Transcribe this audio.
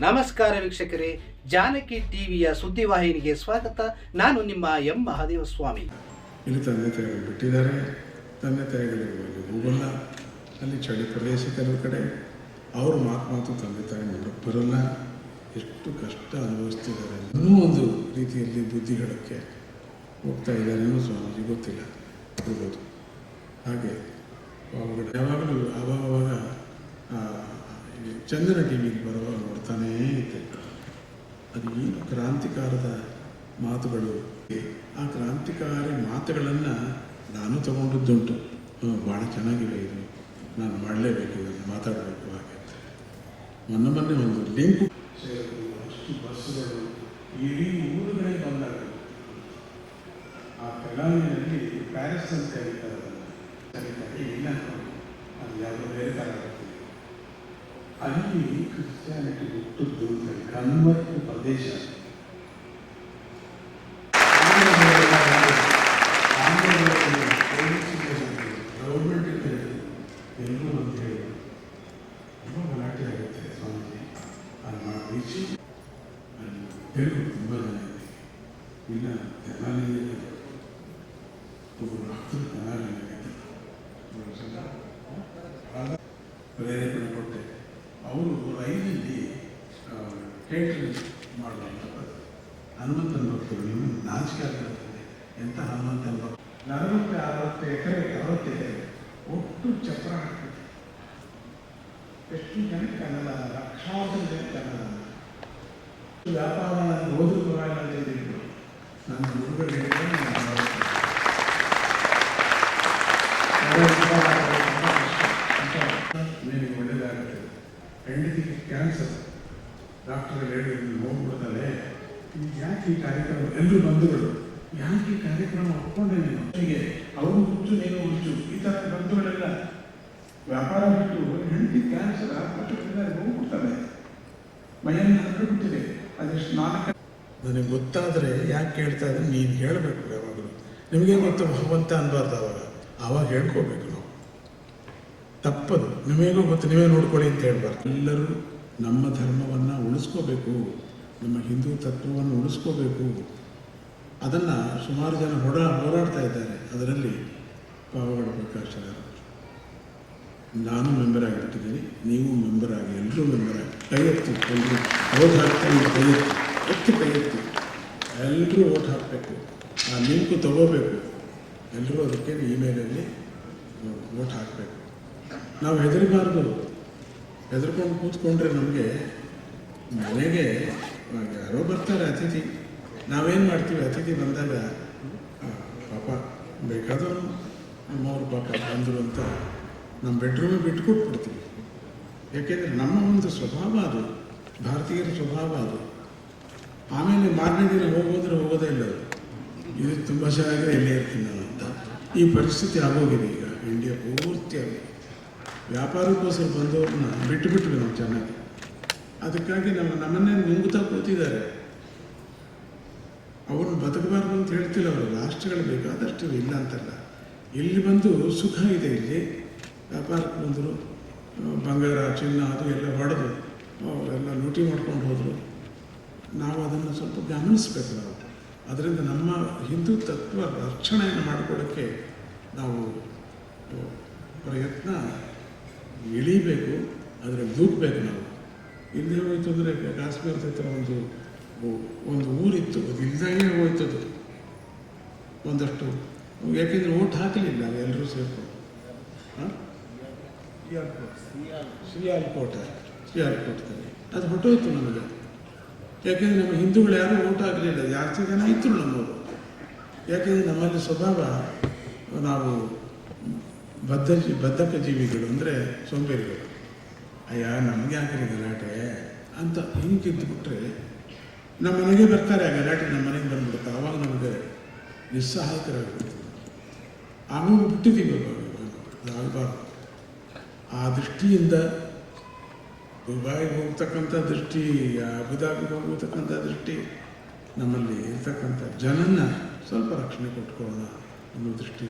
ನಮಸ್ಕಾರ ವೀಕ್ಷಕರೇ, ಜಾನಕಿ ಟಿವಿಯ ಸುದ್ದಿವಾಹಿನಿಗೆ ಸ್ವಾಗತ. ನಾನು ನಿಮ್ಮ ಎಂ ಮಹಾದೇವ ಸ್ವಾಮಿ ಇಲ್ಲಿ ತಂದೆ ತಾಯಿಗಳು ಬಿಟ್ಟಿದ್ದಾರೆ. ತಂದೆ ತಾಯಿಗಳಿಗೆ ಹೋಗಲ್ಲ. ಅಲ್ಲಿ ಚಳಿ ಪ್ರದೇಶ ಕೆಲವು ಕಡೆ ಅವರು ಮಾತು ಮಾತು ತಂದೆ ತಾಯಿ ನೋಡೋಕ್ಕೆ ಬರೋಲ್ಲ. ಎಷ್ಟು ಕಷ್ಟ ಅನುಭವಿಸ್ತಿದ್ದಾರೆ. ಇನ್ನೂ ಒಂದು ರೀತಿಯಲ್ಲಿ ಬುದ್ಧಿ ಹೇಳೋಕ್ಕೆ ಹೋಗ್ತಾ ಇದ್ದಾರೇನೋ ಸ್ವಾಮೀಜಿ ಗೊತ್ತಿಲ್ಲ. ಹಾಗೆ ಯಾವಾಗಲೂ ಅವಾಗವಾಗ ಆ, ಟಿವಿಗೆ ಬರುವಾಗ ನೋಡ್ತಾನೇ ಇದ್ದೆ. ಅದು ಏನು ಕ್ರಾಂತಿಕಾರದ ಮಾತುಗಳು? ಆ ಕ್ರಾಂತಿಕಾರಿ ಮಾತುಗಳನ್ನು ನಾನು ತಗೊಂಡಿದ್ದುಂಟು. ಭಾಳ ಚೆನ್ನಾಗಿದೆ ಇದು. ನಾನು ಮಾಡಲೇಬೇಕು ಇದನ್ನು ಮಾತಾಡಬೇಕು ಹಾಗೆ. ಮೊನ್ನ ಮೊನ್ನೆ ಒಂದು ಲಿಂಕ್ ಅಷ್ಟು ಬಸ್ಸುಗಳು ಇಡೀ ಊರುಗಳೇ ಬಂದಾಗ ಆ ಕೆಳಗಿನಲ್ಲಿ ಪ್ಯಾರಿಸ್ ಅಂತ ಹೇಳ್ತಾರೆ ಇಲ್ಲ. ಅದು ಯಾವುದೋ ಬೇರೆ ಆಗ್ತದೆ ಅಲ್ಲಿ ಕ್ರಿಶ್ಚಿಯಾನಿಟಿ ಹುಟ್ಟಿದ್ದು ಕನ್ವರ್ಟ್ ಪ್ರದೇಶ. ಪ್ರೇರೇಪಣೆ ಕೊಟ್ಟೆ ಅವರು ರೈಲಲ್ಲಿ ಕೇಟರಿಂಗ್ ಮಾಡುವಂಥ ಹನುಮಂತನ ಭಕ್ತರು ನೀವು ನಾಚಿಕೆ ಆಗಿರುತ್ತದೆ ಎಂಥ ಹನುಮಂತನ ಭಕ್ತರು ನಲವತ್ತು, ಅರವತ್ತು ಎಕರೆ ಅರವತ್ತು ಎಕರೆ ಒಟ್ಟು ಚಪ್ರ ಹಾಕ್ತದೆ ಎಷ್ಟು ಜನಕ್ಕೆ ಕನ್ನಡ ಲಕ್ಷಾಂತರ ಜನಕ್ಕೆ ಕನ್ನಡ ವ್ಯಾಪಾರ ನಾನು ಓದು ಹೇಳಿದ್ರು. ನನ್ನ ಹುಡುಗರು ಹೇಳಿದ್ರೆ ಡಾಕ್ಟರ್ ಹೇಳಿ ಹೋಗ್ಬಿಡ್ತಾಳೆ ಈಗ ಯಾಕೆ ಈ ಕಾರ್ಯಕ್ರಮ ಎಲ್ಲರೂ ಬಂಧುಗಳು, ಯಾಕೆ ಈ ಕಾರ್ಯಕ್ರಮ ಒಪ್ಕೊಂಡೆ ನೀನು? ಹೀಗೆ ಅವರು ಹುಚ್ಚು, ನೀನು ಹುಚ್ಚು, ಈ ಥರ ಬಂಧುಗಳೆಲ್ಲ ವ್ಯಾಪಾರ ಬಿಟ್ಟು ಹೆಂಡತಿ ಕ್ಯಾನ್ಸರ್ ಹಾಸ್ಪಿಟಲ್ ಹೋಗ್ಬಿಡ್ತಾರೆ. ಮೈಯನ್ನು ಹರಡು ಬಿಟ್ಟಿದೆ. ಅದೆಷ್ಟು ನಾಲ್ಕು ನನಗೆ ಗೊತ್ತಾದರೆ ಯಾಕೆ ಕೇಳ್ತಾ ಇದ್ರೆ ನೀನು ಹೇಳಬೇಕು ಯಾವಾಗಲೂ. ನಿಮಗೆ ಗೊತ್ತು? ಭಗವಂತ ಅನ್ಬಾರ್ದು ಅವಾಗ. ಆವಾಗ ಹೇಳ್ಕೋಬೇಕು ನಾವು. ತಪ್ಪದು. ನಿಮಗೂ ಗೊತ್ತು? ನೀವೇ ನೋಡ್ಕೊಳ್ಳಿ ಅಂತ ಹೇಳ್ಬಾರ್ದು. ಎಲ್ಲರೂ ನಮ್ಮ ಧರ್ಮವನ್ನು ಉಳಿಸ್ಕೋಬೇಕು, ನಮ್ಮ ಹಿಂದೂ ತತ್ವವನ್ನು ಉಳಿಸ್ಕೋಬೇಕು. ಅದನ್ನು ಸುಮಾರು ಜನ ಹೊಡ ಹೋರಾಡ್ತಾ ಇದ್ದಾರೆ. ಅದರಲ್ಲಿ ಪಾವಗಡ ಪ್ರಕಾಶ್ ನಾನು ಮೆಂಬರ್ ಆಗಿರ್ತಿದ್ದೀನಿ. ನೀವು ಮೆಂಬರ್ ಆಗಿ, ಎಲ್ಲರೂ ಮೆಂಬರ್ ಆಗಿ. ಕೈ ಎತ್ತಿ ಓಟ್ ಹಾಕ್ತೀನಿ ಕೈ ಎಲ್ಲರೂ ಓಟ್ ಹಾಕಬೇಕು. ಆ ಲಿಂಕು ತಗೋಬೇಕು. ಎಲ್ಲರೂ ಅದಕ್ಕೆ ಇಮೇಲಲ್ಲಿ ಓಟ್ ಹಾಕಬೇಕು. ನಾವು ಹೆದರಬಾರ್ದು. ಹೆದರ್ಕೊಂಡು ಕೂತ್ಕೊಂಡ್ರೆ ನಮಗೆ ಮನೆಗೆ ಯಾರೋ ಬರ್ತಾರೆ ಅತಿಥಿ. ನಾವೇನು ಮಾಡ್ತೀವಿ? ಅತಿಥಿ ಬಂದಾಗ ಪಾಪ ಬೇಕಾದರೂ ನಮ್ಮವ್ರ ಪಾಪ ಬಂದರು ಅಂತ ನಮ್ಮ ಬೆಡ್ರೂಮಿಗೆ ಬಿಟ್ಟು ಕೊಟ್ಬಿಡ್ತೀವಿ ಯಾಕೆಂದರೆ ನಮ್ಮ ಒಂದು ಸ್ವಭಾವ ಅದು, ಭಾರತೀಯರ ಸ್ವಭಾವ ಅದು. ಆಮೇಲೆ ಮಾರನೇ ದಿನ ಹೋಗೋದ್ರೆ ಹೋಗೋದೇ ಇಲ್ಲ ಇದು ತುಂಬ ಚೆನ್ನಾಗಿದೆ ಇಲ್ಲೇ ಇರ್ತೀನಿ ನಾನು ಅಂತ. ಈ ಪರಿಸ್ಥಿತಿ ಆಗೋಗಿದೆ ಈಗ. ಇಂಡಿಯಾ ಪೂರ್ತಿಯಾಗಿ ವ್ಯಾಪಾರಕ್ಕೋಸ್ಕರ ಬಂದವ್ರನ್ನ ಬಿಟ್ಟು ನಾವು ಚೆನ್ನಾಗಿ. ಅದಕ್ಕಾಗಿ ನಮ್ಮ ನಮ್ಮನ್ನೇ ನುಂಗುತ್ತಾ ಕೂತಿದ್ದಾರೆ. ಅವ್ರನ್ನ ಬದುಕಬಾರ್ದು ಅಂತ ಹೇಳ್ತಿಲ್ಲ ಅವರು. ರಾಷ್ಟ್ರಗಳು ಬೇಕಾದಷ್ಟು ಇಲ್ಲ ಅಂತಲ್ಲ. ಇಲ್ಲಿ ಬಂದು ಸುಖ ಇದೆ ಇಲ್ಲಿ. ವ್ಯಾಪಾರಕ್ಕೆ ಬಂದರು ಬಂಗಾರ, ಚಿನ್ನ, ಅದು ಎಲ್ಲ ಹೊಡೆದು, ಅವರೆಲ್ಲ ಲೂಟಿ ಮಾಡ್ಕೊಂಡು ಹೋದರು. ನಾವು ಅದನ್ನು ಸ್ವಲ್ಪ ಗಮನಿಸಬೇಕು ನಾವು. ಅದರಿಂದ ನಮ್ಮ ಹಿಂದೂ ತತ್ವ ರಕ್ಷಣೆಯನ್ನು ಮಾಡಿಕೊಳ್ಳೋಕ್ಕೆ ನಾವು ಪ್ರಯತ್ನ ಇಳಿಬೇಕು ಅದರಲ್ಲಿ ದೂಕಬೇಕು ನಾವು. ಇಲ್ಲಿ ಹೋಯ್ತು ಅಂದರೆ ಕಾಶ್ಮೀರದ ಹತ್ರ ಒಂದು ಒಂದು ಊರಿತ್ತು, ಅದು ಇಲ್ದಾಗೆ ಹೋಯ್ತು ಅದು ಒಂದಷ್ಟು, ಯಾಕೆಂದರೆ ಓಟ್ ಹಾಕಲಿಲ್ಲ ಎಲ್ಲರೂ ಸೇರ್ಕೊಂಡು. ಹಾಂ? ಶ್ರೀಯಾಲ್ಕೋಟ ಶ್ರೀಯಾಲ್ಕೋಟದಲ್ಲಿ ಅದು ಹೊಟ್ಟೋಯ್ತು ನಮಗೆ. ಯಾಕೆಂದರೆ ನಮ್ಮ ಹಿಂದೂಗಳು ಯಾರೂ ಓಟ್ ಹಾಕಲಿಲ್ಲ ಜಾಸ್ತಿ ಜನ ಇತ್ತು ನಮ್ಮವರು. ಯಾಕೆಂದರೆ ನಮ್ಮಲ್ಲಿ ಸ್ವಭಾವ, ನಾವು ಬದ್ಧ ಜೀ, ಬದ್ಧಕ ಜೀವಿಗಳು ಅಂದರೆ ಸೋಂಬೇರಿಗಳು. ಅಯ್ಯ, ನಮಗೆ ಹಾಕಿರಿ ಗಲಾಟೆ? ಅಂತ ಹಿಂಗೆ ಬಿಟ್ಟರೆ ನಮ್ಮ ಮನೆಗೆ ಬರ್ತಾರೆ, ಆ ಗಲಾಟೆ ನಮ್ಮ ಮನೆಗೆ ಬಂದ್ಬಿಡುತ್ತೆ ಆವಾಗ ನಮಗೆ ನಿಸ್ಸಹಾಯಕರಾಗಿಬಿಡ್ತೀವಿ ಆಮೇಲೆ ಬಿಟ್ಟಿದ್ದೀವಿ ಆಗಬಾರ್ದು. ಆ ದೃಷ್ಟಿಯಿಂದ ದುಬಾಯಿಗೆ ಹೋಗ್ತಕ್ಕಂಥ ದೃಷ್ಟಿ ಅಬುದಾಬಿಗೆ ಹೋಗ್ತಕ್ಕಂಥ ದೃಷ್ಟಿ, ನಮ್ಮಲ್ಲಿ ಇರ್ತಕ್ಕಂಥ ಜನನ ಸ್ವಲ್ಪ ರಕ್ಷಣೆ ಕೊಟ್ಕೊಳ್ಳೋಣ ಅನ್ನೋ ದೃಷ್ಟಿ.